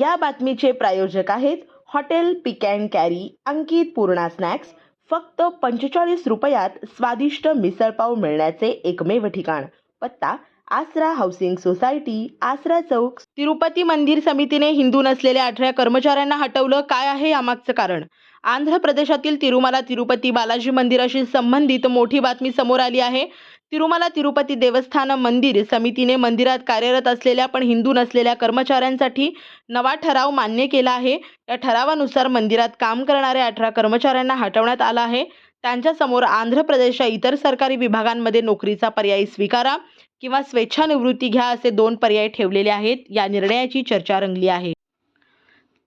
या बातमीचे प्रायोजक आहेत hotel pick and carry Ankit Purna snacks. फक्त पंचेचाळीस रुपयात स्वादिष्ट मिसळपाव मिळण्याचे एकमेव ठिकाण. पत्ता आसरा हाऊसिंग सोसायटी आसरा चौक. तिरुपती मंदिर समितीने हिंदू नसलेल्या अठरा कर्मचाऱ्यांना हटवलं काय आहे यामागचं कारण? आंध्र प्रदेशातील तिरुमला तिरुपती बालाजी मंदिराशी संबंधित मोठी बातमी समोर आली आहे. तिरुमला तिरुपती देवस्थान मंदिर समितीने मंदिरात कार्यरत असलेल्या पण हिंदू नसलेल्या कर्मचाऱ्यांसाठी नवा ठराव मान्य केला आहे. या ठरावानुसार मंदिरात काम करणाऱ्या अठरा कर्मचाऱ्यांना हटवण्यात आलं आहे. त्यांच्यासमोर आंध्र प्रदेशच्या इतर सरकारी विभागांमध्ये नोकरीचा पर्याय स्वीकारा किंवा स्वेच्छानिवृत्ती घ्या असे दोन पर्याय ठेवलेले आहेत. या निर्णयाची चर्चा रंगली आहे.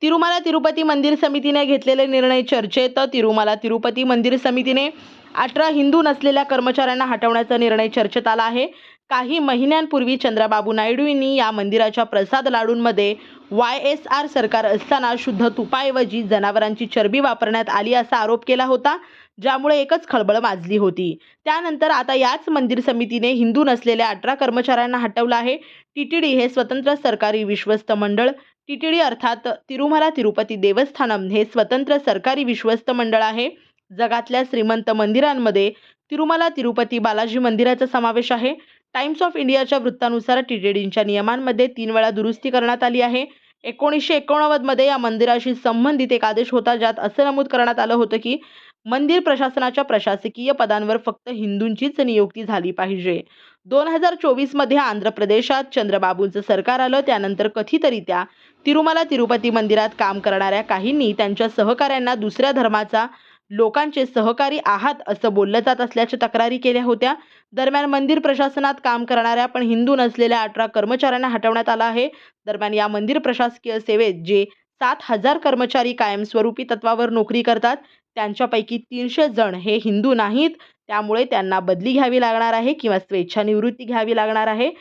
तिरुमाला तिरुपती मंदिर समितीने घेतलेले निर्णय चर्चेत. तिरुमाला तिरुपती मंदिर समितीने अठरा हिंदू नसलेल्या कर्मचाऱ्यांना हटवण्याचा निर्णय चर्चेत आला आहे. काही महिन्यांपूर्वी चंद्राबाबू नायडू यांनी या मंदिराच्या प्रसाद लाडूंमध्ये वाय एस आर सरकार असताना शुद्ध तुपाऐवजी जनावरांची चरबी वापरण्यात आली असा आरोप केला होता ज्यामुळे एकच खळबळ माजली होती. त्यानंतर आता याच मंदिर समितीने हिंदू नसलेल्या अठरा कर्मचाऱ्यांना हटवलं आहे. टी टी डी हे स्वतंत्र सरकारी विश्वस्त मंडळ टी अर्थात तिरुमला तिरुपती देवस्थानम हे स्वतंत्र सरकारी विश्वस्त मंडळ आहे. जगातल्या श्रीमंत मंदिरांमध्ये तिरुमला तिरुपती बालाजी मंदिराचा समावेश आहे. टाइम्स ऑफ इंडियाच्या वृत्तानुसार टीटीडींच्या नियमांमध्ये तीन वेळा दुरुस्ती करण्यात आली आहे. एकोणीसशे एकोणनव्वदमध्ये या मंदिराशी संबंधित एक आदेश होता ज्यात असं नमूद करण्यात आलं होतं की मंदिर प्रशासनाच्या प्रशासकीय पदांवर फक्त हिंदूंचीच नियुक्ती झाली पाहिजे. दोन हजार चोवीसमध्ये आंध्र प्रदेशात चंद्रबाबूंचं सरकार आलं त्यानंतर कथितरित्या तिरुमला तिरुपती मंदिरात काम करणाऱ्या काहींनी त्यांच्या सहकाऱ्यांना दुसऱ्या धर्माचा लोकांचे सहकारी आहात असं बोललं जात असल्याच्या तक्रारी केल्या होत्या. दरम्यान मंदिर प्रशासनात काम करणाऱ्या पण हिंदू नसलेल्या अठरा कर्मचाऱ्यांना हटवण्यात आलं आहे. दरम्यान या मंदिर प्रशासकीय सेवेत जे सात हजार कर्मचारी कायमस्वरूपी तत्वावर नोकरी करतात त्यांच्यापैकी तीनशे जण हे हिंदू नाहीत. त्यामुळे त्यांना बदली घ्यावी लागणार आहे किंवा स्वेच्छानिवृत्ती घ्यावी लागणार आहे.